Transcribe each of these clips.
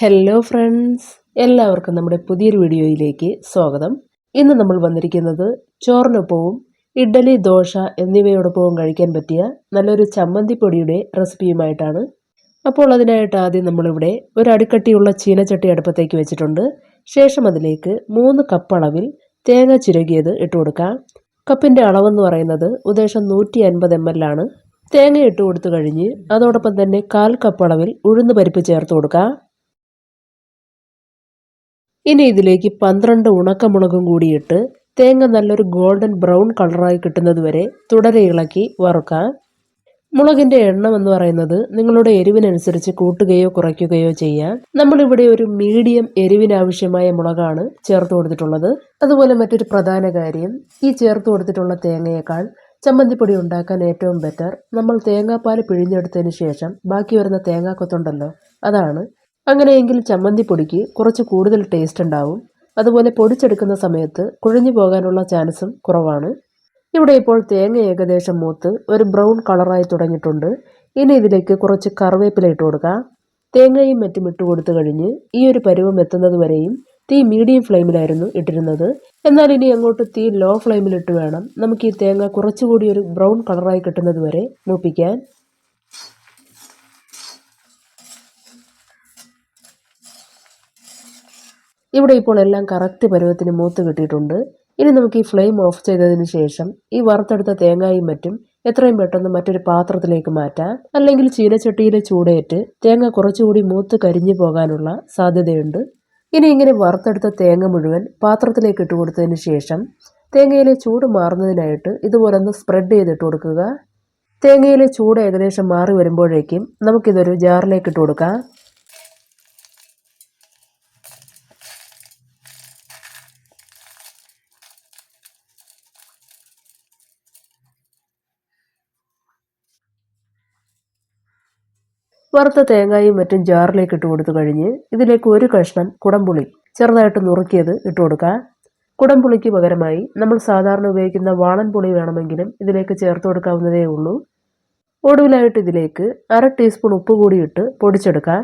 Hello friends എല്ലാവർക്കും നമ്മുടെ പുതിയൊരു വീഡിയോയിലേക്ക് സ്വാഗതം. ഇന്ന് നമ്മൾ വന്നിരിക്കുന്നത് ചോറിനൊപ്പവും ഇഡ്ഡലി ദോശ എന്നിവയോടൊപ്പവും കഴിക്കാൻ പറ്റിയ നല്ലൊരു ചമ്മന്തി പൊടിയുടെ റെസിപ്പിയുമായിട്ടാണ്. അപ്പോൾ അതിനായിട്ട് ആദ്യം നമ്മളിവിടെ ഒരു അടിക്കട്ടിയുള്ള ചീനച്ചട്ടി അടുപ്പത്തേക്ക് വെച്ചിട്ടുണ്ട്. ശേഷം അതിലേക്ക് മൂന്ന് കപ്പ് അളവിൽ തേങ്ങ ചിരകിയത് ഇട്ട് കൊടുക്കാം. കപ്പിന്റെ അളവെന്ന് പറയുന്നത് ഉദ്ദേശം നൂറ്റി അൻപത് എം എൽ ആണ്. തേങ്ങ ഇട്ട് കൊടുത്തു കഴിഞ്ഞ് അതോടൊപ്പം തന്നെ കാൽ കപ്പ് അളവിൽ ഉഴുന്ന് പരിപ്പ് ചേർത്ത് കൊടുക്കാം. ഇനി ഇതിലേക്ക് പന്ത്രണ്ട് ഉണക്കമുളകും കൂടിയിട്ട് തേങ്ങ നല്ലൊരു ഗോൾഡൻ ബ്രൗൺ കളറായി കിട്ടുന്നത് വരെ തുടരെ ഇളക്കി വറുക്കാം. മുളകിന്റെ എണ്ണം എന്ന് പറയുന്നത് നിങ്ങളുടെ എരിവിനനുസരിച്ച് കൂട്ടുകയോ കുറയ്ക്കുകയോ ചെയ്യാം. നമ്മളിവിടെ ഒരു മീഡിയം എരിവിനാവശ്യമായ മുളകാണ് ചേർത്ത് കൊടുത്തിട്ടുള്ളത്. അതുപോലെ മറ്റൊരു പ്രധാന കാര്യം ഈ ചേർത്ത് കൊടുത്തിട്ടുള്ള തേങ്ങയേക്കാൾ ചമ്മന്തിപ്പൊടി ഉണ്ടാക്കാൻ ഏറ്റവും ബെറ്റർ നമ്മൾ തേങ്ങാപ്പാൽ പിഴിഞ്ഞെടുത്തതിന് ശേഷം ബാക്കി വരുന്ന തേങ്ങാക്കൊത്തുണ്ടല്ലോ അതാണ് അങ്ങനെയെങ്കിൽ ചമ്മന്തിപ്പൊടിക്ക് കുറച്ച് കൂടുതൽ ടേസ്റ്റ് ഉണ്ടാവും. അതുപോലെ പൊടിച്ചെടുക്കുന്ന സമയത്ത് കുഴഞ്ഞു പോകാനുള്ള ചാൻസും കുറവാണ്. ഇവിടെ ഇപ്പോൾ തേങ്ങ ഏകദേശം മൂത്ത് ഒരു ബ്രൗൺ കളറായി തുടങ്ങിയിട്ടുണ്ട്. ഇനി ഇതിലേക്ക് കുറച്ച് കറിവേപ്പില ഇട്ട് കൊടുക്കാം. തേങ്ങയും മറ്റും ഇട്ട് കൊടുത്തു കഴിഞ്ഞ് ഈ ഒരു പരുവം എത്തുന്നത് വരെയും തീ മീഡിയം ഫ്ലെയിമിലായിരുന്നു ഇട്ടിരുന്നത്. എന്നാൽ ഇനി അങ്ങോട്ട് തീ ലോ ഫ്ലെയിമിലിട്ട് വേണം നമുക്ക് ഈ തേങ്ങ കുറച്ചുകൂടി ഒരു ബ്രൗൺ കളറായി കിട്ടുന്നത് വരെ മൂപ്പിക്കാൻ. ഇവിടെ ഇപ്പോൾ എല്ലാം കറക്റ്റ് പരുവത്തിന് മൂത്ത് കിട്ടിയിട്ടുണ്ട്. ഇനി നമുക്ക് ഈ ഫ്ലെയിം ഓഫ് ചെയ്തതിന് ശേഷം ഈ വറുത്തെടുത്ത തേങ്ങയും മറ്റും എത്രയും പെട്ടെന്ന് മറ്റൊരു പാത്രത്തിലേക്ക് മാറ്റാം. അല്ലെങ്കിൽ ചീനച്ചട്ടിയിലെ ചൂടേറ്റ് തേങ്ങ കുറച്ചുകൂടി മൂത്ത് കരിഞ്ഞു പോകാനുള്ള സാധ്യതയുണ്ട്. ഇനി ഇങ്ങനെ വറുത്തെടുത്ത തേങ്ങ മുഴുവൻ പാത്രത്തിലേക്ക് ഇട്ട് കൊടുത്തതിന് ശേഷം തേങ്ങയിലെ ചൂട് മാറുന്നതിനായിട്ട് ഇതുപോലെ ഒന്ന് സ്പ്രെഡ് ചെയ്തിട്ട് കൊടുക്കുക. തേങ്ങയിലെ ചൂട് ഏകദേശം മാറി വരുമ്പോഴേക്കും നമുക്കിതൊരു ജാറിലേക്ക് ഇട്ട് കൊടുക്കാം. വറുത്ത തേങ്ങയും മറ്റും ജാറിലേക്ക് ഇട്ട് കൊടുത്തു കഴിഞ്ഞ് ഇതിലേക്ക് ഒരു കഷ്ണം കുടംപുളി ചെറുതായിട്ട് നുറുക്കിയത് ഇട്ട് കൊടുക്കുക കുടംപുളിക്ക് പകരമായി നമ്മൾ സാധാരണ ഉപയോഗിക്കുന്ന വാളൻ പുളി വേണമെങ്കിലും ഇതിലേക്ക് ചേർത്ത് കൊടുക്കാവുന്നതേ ഉള്ളൂ. ഒടുവിലായിട്ട് ഇതിലേക്ക് അര ടീസ്പൂൺ ഉപ്പ് കൂടി ഇട്ട് പൊടിച്ചെടുക്കുക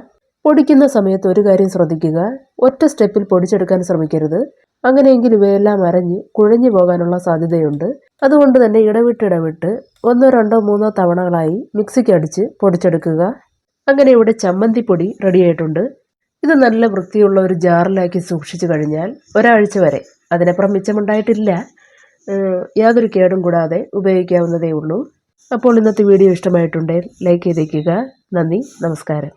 പൊടിക്കുന്ന സമയത്ത് ഒരു കാര്യം ശ്രദ്ധിക്കുക. ഒറ്റ സ്റ്റെപ്പിൽ പൊടിച്ചെടുക്കാൻ ശ്രമിക്കരുത്. അങ്ങനെയെങ്കിൽ ഇവയെല്ലാം അരഞ്ഞ് കുഴഞ്ഞു പോകാനുള്ള സാധ്യതയുണ്ട്. അതുകൊണ്ട് തന്നെ ഇടവിട്ട് ഇടവിട്ട് ഒന്നോ രണ്ടോ മൂന്നോ തവണകളായി മിക്സിക്ക് അടിച്ച് പൊടിച്ചെടുക്കുക. അങ്ങനെ ഇവിടെ ചമ്മന്തിപ്പൊടി റെഡിയായിട്ടുണ്ട് ഇത് നല്ല വൃത്തിയുള്ള ഒരു ജാറിലാക്കി സൂക്ഷിച്ചു കഴിഞ്ഞാൽ ഒരാഴ്ച വരെ അതിനപ്പുറം മിച്ചമുണ്ടായിട്ടില്ല. യാതൊരു കേടും കൂടാതെ ഉപയോഗിക്കാവുന്നതേ ഉള്ളൂ. അപ്പോൾ ഇന്നത്തെ വീഡിയോ ഇഷ്ടമായിട്ടുണ്ടെങ്കിൽ ലൈക്ക് ചെയ്തേക്കുക. നന്ദി നമസ്കാരം.